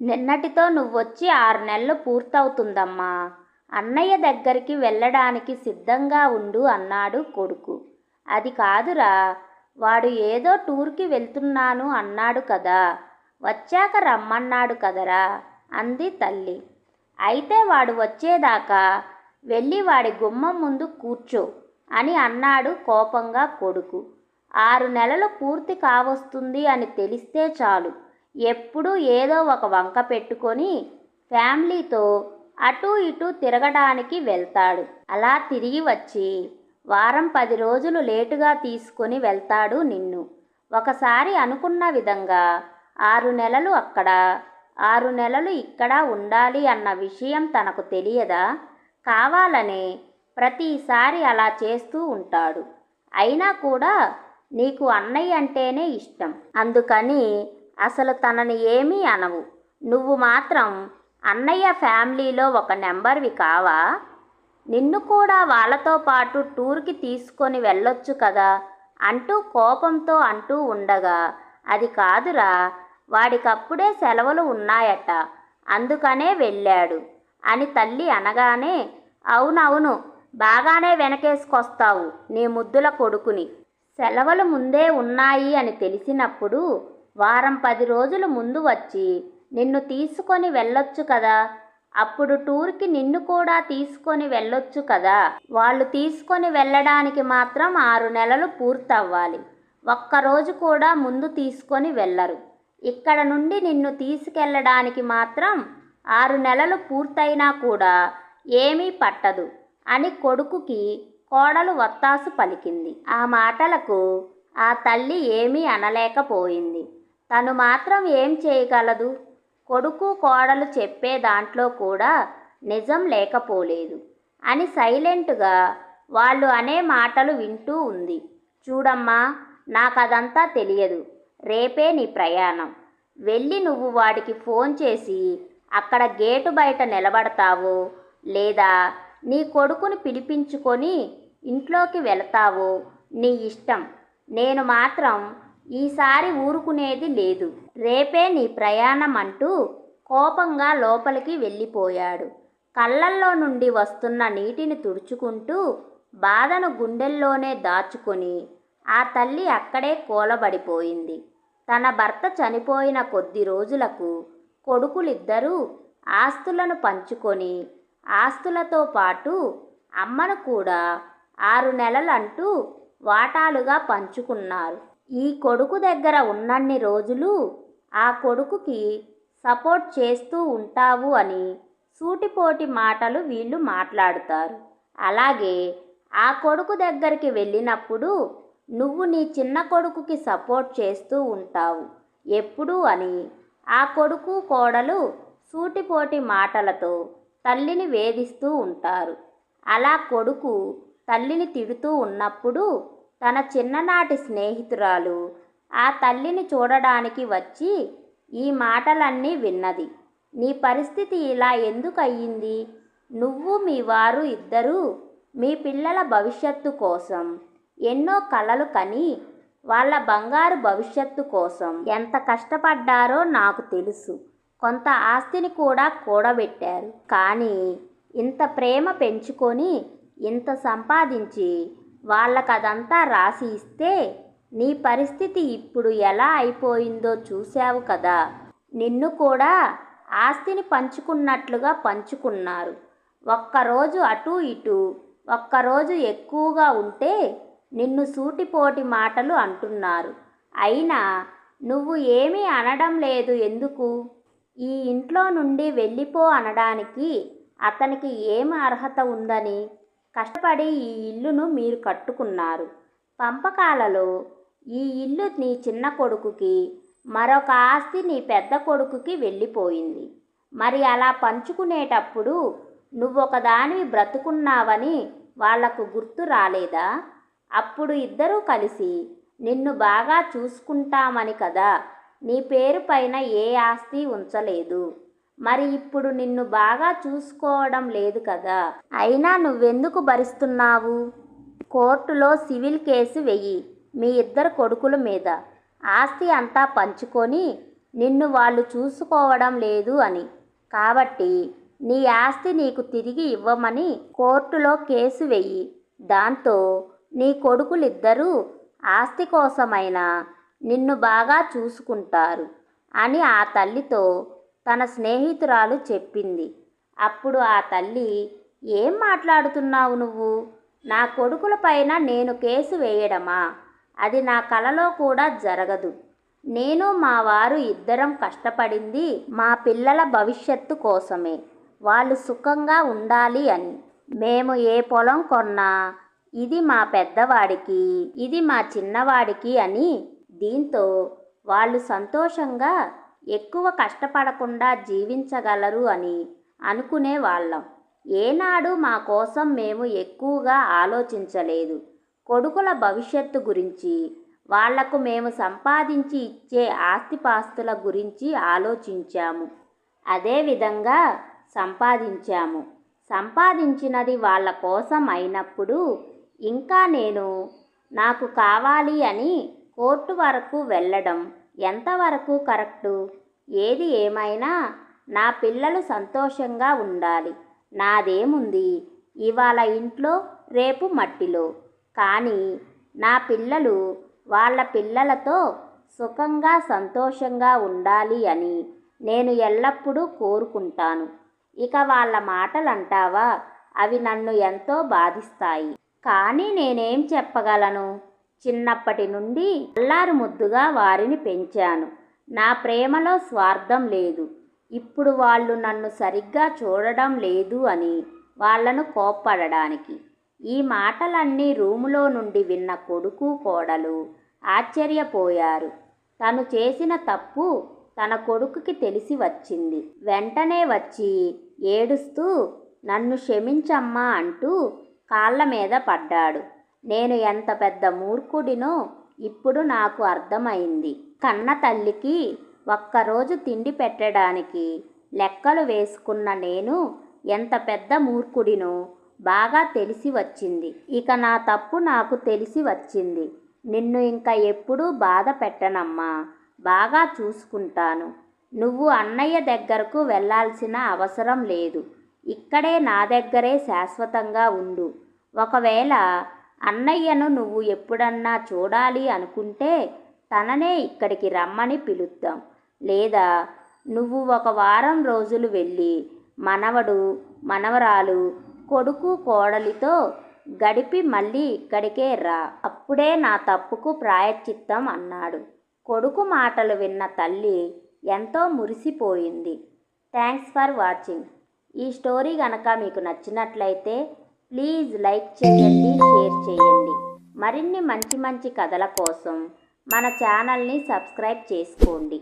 నిన్నటితో నువ్వొచ్చి ఆరు నెలలు పూర్తవుతుందమ్మా. అన్నయ్య దగ్గరికి వెళ్ళడానికి సిద్ధంగా ఉండు అన్నాడు కొడుకు. అది కాదురా వాడు ఏదో టూర్కి వెళ్తున్నాను అన్నాడు కదా వచ్చాక రమ్మన్నాడు కదరా అంది తల్లి. అయితే వాడు వచ్చేదాకా వెళ్ళి వాడి గుమ్మం ముందు కూర్చో అని అన్నాడు కోపంగా కొడుకు. ఆరు నెలలు పూర్తి కావస్తుంది అని తెలిస్తే చాలు. ఎప్పుడూ ఏదో ఒక వంక పెట్టుకొని ఫ్యామిలీతో అటు ఇటు తిరగడానికి వెళ్తాడు. అలా తిరిగి వచ్చి వారం పది రోజులు లేటుగా తీసుకొని వెళ్తాడు నిన్ను. ఒకసారి అనుకున్న విధంగా ఆరు నెలలు అక్కడ ఆరు నెలలు ఇక్కడ ఉండాలి అన్న విషయం తనకు తెలియదా? కావాలనే ప్రతిసారి అలా చేస్తూ ఉంటాడు. అయినా కూడా నీకు అన్నయ్య అంటేనే ఇష్టం. అందుకని అసలు తనని ఏమీ అనవు. నువ్వు మాత్రం అన్నయ్య ఫ్యామిలీలో ఒక నెంబర్వి కావా? నిన్ను కూడా వాళ్ళతో పాటు టూర్కి తీసుకొని వెళ్ళొచ్చు కదా? అంటూ కోపంతో అంటూ ఉండగా అది కాదురా వాడికప్పుడే సెలవులు ఉన్నాయట అందుకనే వెళ్ళాడు. అని తల్లి అనగానే అవునవును బాగానే వెనకేసుకొస్తావు నీ ముద్దుల కొడుకుని. సెలవులు ముందే ఉన్నాయి అని తెలిసినప్పుడు వారం పది రోజులు ముందు వచ్చి నిన్ను తీసుకొని వెళ్ళొచ్చు కదా. అప్పుడు టూర్కి నిన్ను కూడా తీసుకొని వెళ్ళొచ్చు కదా. వాళ్ళు తీసుకొని వెళ్ళడానికి మాత్రం ఆరు నెలలు పూర్తవ్వాలి. ఒక్కరోజు కూడా ముందు తీసుకొని వెళ్ళరు. ఇక్కడ నుండి నిన్ను తీసుకెళ్ళడానికి మాత్రం ఆరు నెలలు పూర్తయినా కూడా ఏమీ పట్టదు అని కొడుకుకి కోడలు వత్తాసు పలికింది. ఆ మాటలకు ఆ తల్లి ఏమీ అనలేకపోయింది. తను మాత్రం ఏం చేయగలదు? కొడుకు కోడలు చెప్పే దాంట్లో కూడా నిజం లేకపోలేదు. అని సైలెంట్గా వాళ్ళు అనే మాటలు వింటూ ఉంది. చూడమ్మా నాకదంతా తెలియదు. రేపే నీ ప్రయాణం. వెళ్ళి నువ్వు వాడికి ఫోన్ చేసి అక్కడ గేటు బయట నిలబడతావో లేదా నీ కొడుకుని పిలిపించుకొని ఇంట్లోకి వెళతావో నీ ఇష్టం. నేను మాత్రం ఈసారి ఊరుకునేది లేదు. రేపే నీ ప్రయాణం అంటూ కోపంగా లోపలికి వెళ్ళిపోయాడు. కళ్ళల్లో నుండి వస్తున్న నీటిని తుడుచుకుంటూ బాధను గుండెల్లోనే దాచుకొని ఆ తల్లి అక్కడే కూలబడిపోయింది. తన భర్త చనిపోయిన కొద్ది రోజులకు కొడుకులిద్దరూ ఆస్తులను పంచుకొని ఆస్తులతో పాటు అమ్మను కూడా ఆరు నెలలంటూ వాటాలుగా పంచుకున్నారు. ఈ కొడుకు దగ్గర ఉన్నన్ని రోజులు ఆ కొడుకుకి సపోర్ట్ చేస్తూ ఉంటావు అని సూటిపోటి మాటలు వీళ్ళు మాట్లాడుతారు. అలాగే ఆ కొడుకు దగ్గరికి వెళ్ళినప్పుడు నువ్వు నీ చిన్న కొడుకుకి సపోర్ట్ చేస్తూ ఉంటావు. ఎప్పుడూ అని ఆ కొడుకు కోడలు సూటిపోటి మాటలతో తల్లిని వేధిస్తూ ఉంటారు. అలా కొడుకు తల్లిని తిడుతూ ఉన్నప్పుడు తన చిన్ననాటి స్నేహితురాలు ఆ తల్లిని చూడడానికి వచ్చి ఈ మాటలన్నీ విన్నది. నీ పరిస్థితి ఇలా ఎందుకు అయ్యింది నువ్వు మీ వారు ఇద్దరూ మీ పిల్లల భవిష్యత్తు కోసం ఎన్నో కలలు కని వాళ్ళ బంగారు భవిష్యత్తు కోసం ఎంత కష్టపడ్డారో నాకు తెలుసు. కొంత ఆస్తిని కూడా కూడబెట్టారు. కానీ ఇంత ప్రేమ పెంచుకొని ఇంత సంపాదించి వాళ్ళకదంతా రాసి ఇస్తే నీ పరిస్థితి ఇప్పుడు ఎలా అయిపోయిందో చూశావు కదా. నిన్ను కూడా ఆస్తిని పంచుకున్నట్లుగా పంచుకున్నారు. ఒక్కరోజు అటు ఇటు ఒక్కరోజు ఎక్కువగా ఉంటే నిన్ను సూటిపోటి మాటలు అంటున్నారు. అయినా నువ్వు ఏమీ అనడం లేదు ఎందుకు? ఈ ఇంట్లో నుండి వెళ్ళిపో అనడానికి అతనికి ఏం అర్హత ఉందని కష్టపడి ఈ ఇల్లును మీరు కట్టుకున్నారు. పంపకాలలో ఈ ఇల్లు నీ చిన్న కొడుకుకి మరొక ఆస్తి నీ పెద్ద కొడుకుకి వెళ్ళిపోయింది. మరి అలా పంచుకునేటప్పుడు నువ్వొకదానివి బ్రతుకున్నావని వాళ్ళకు గుర్తు రాలేదా? అప్పుడు ఇద్దరూ కలిసి నిన్ను బాగా చూసుకుంటామని కదా నీ పేరు పైన ఏ ఆస్తి ఉంచలేదు. మరి ఇప్పుడు నిన్ను బాగా చూసుకోవడం లేదు కదా. అయినా నువ్వెందుకు భరిస్తున్నావు? కోర్టులో సివిల్ కేసు వెయ్యి మీ ఇద్దరు కొడుకుల మీద. ఆస్తి అంతా పంచుకొని నిన్ను వాళ్ళు చూసుకోవడం లేదు అని. కాబట్టి నీ ఆస్తి నీకు తిరిగి ఇవ్వమని కోర్టులో కేసు వెయ్యి. దాంతో నీ కొడుకులిద్దరూ ఆస్తి కోసమైనా నిన్ను బాగా చూసుకుంటారు అని ఆ తల్లితో తన స్నేహితురాలు చెప్పింది. అప్పుడు ఆ తల్లి ఏం మాట్లాడుతున్నావు నువ్వు? నా కొడుకుల పైన నేను కేసు వేయడమా? అది నా కలలో కూడా జరగదు. నేను మా వారు ఇద్దరం కష్టపడింది మా పిల్లల భవిష్యత్తు కోసమే. వాళ్ళు సుఖంగా ఉండాలి అని. మేము ఏ పొలం కొన్నా ఇది మా పెద్దవాడికి ఇది మా చిన్నవాడికి అని. దీంతో వాళ్ళు సంతోషంగా ఎక్కువ కష్టపడకుండా జీవించగలరు అని అనుకునే వాళ్ళం. ఏనాడు మా కోసం మేము ఎక్కువగా ఆలోచించలేదు. కొడుకుల భవిష్యత్తు గురించి వాళ్ళకు మేము సంపాదించి ఇచ్చే ఆస్తిపాస్తుల గురించి ఆలోచించాము. అదేవిధంగా సంపాదించాము. సంపాదించినది వాళ్ళ కోసం అయినప్పుడు ఇంకా నేను నాకు కావాలి అని కోర్టు వరకు వెళ్ళడం ఎంతవరకు కరెక్టు? ఏది ఏమైనా నా పిల్లలు సంతోషంగా ఉండాలి. నాదేముంది? ఇవాళ ఇంట్లో రేపు మట్టిలో. కానీ నా పిల్లలు వాళ్ళ పిల్లలతో సుఖంగా సంతోషంగా ఉండాలి అని నేను ఎల్లప్పుడూ కోరుకుంటాను. ఇక వాళ్ళ మాటలు అంటావా అవి నన్ను ఎంతో బాధిస్తాయి. కానీ నేనేం చెప్పగలను? చిన్నప్పటి నుండి అల్లారు ముద్దుగా వారిని పెంచాను. నా ప్రేమలో స్వార్థం లేదు. ఇప్పుడు వాళ్ళు నన్ను సరిగ్గా చూడడం లేదు అని వాళ్ళను కోప్పడడానికి. ఈ మాటలన్నీ రూములో నుండి విన్న కొడుకు కోడలు ఆశ్చర్యపోయారు. తను చేసిన తప్పు తన కొడుకుకి తెలిసి వచ్చింది. వెంటనే వచ్చి ఏడుస్తూ నన్ను క్షమించమ్మా అంటూ కాళ్ళ మీద పడ్డాడు. నేను ఎంత పెద్ద మూర్ఖుడినో ఇప్పుడు నాకు అర్థమైంది. కన్న తల్లికి ఒక్కరోజు తిండి పెట్టడానికి లెక్కలు వేసుకున్న నేను ఎంత పెద్ద మూర్ఖుడినో బాగా తెలిసి వచ్చింది. ఇక నా తప్పు నాకు తెలిసి వచ్చింది. నిన్ను ఇంకా ఎప్పుడూ బాధ పెట్టనమ్మా. బాగా చూసుకుంటాను. నువ్వు అన్నయ్య దగ్గరకు వెళ్ళాల్సిన అవసరం లేదు. ఇక్కడే నా దగ్గరే శాశ్వతంగా ఉండు. ఒకవేళ అన్నయ్యను నువ్వు ఎప్పుడన్నా చూడాలి అనుకుంటే తననే ఇక్కడికి రమ్మని పిలుద్దాం. లేదా నువ్వు ఒక వారం రోజులు వెళ్ళి మనవడు మనవరాలు కొడుకు కోడలితో గడిపి మళ్ళీ ఇక్కడికే రా. అప్పుడే నా తప్పుకు ప్రాయశ్చిత్తం అన్నాడు. కొడుకు మాటలు విన్న తల్లి ఎంతో మురిసిపోయింది. Thanks for watching. ఈ స్టోరీ కనుక మీకు నచ్చినట్లయితే ప్లీజ్ లైక్ చేయండి షేర్ చేయండి. మరిన్ని మంచి మంచి కథల కోసం మన ఛానల్ని సబ్స్క్రైబ్ చేసుకోండి.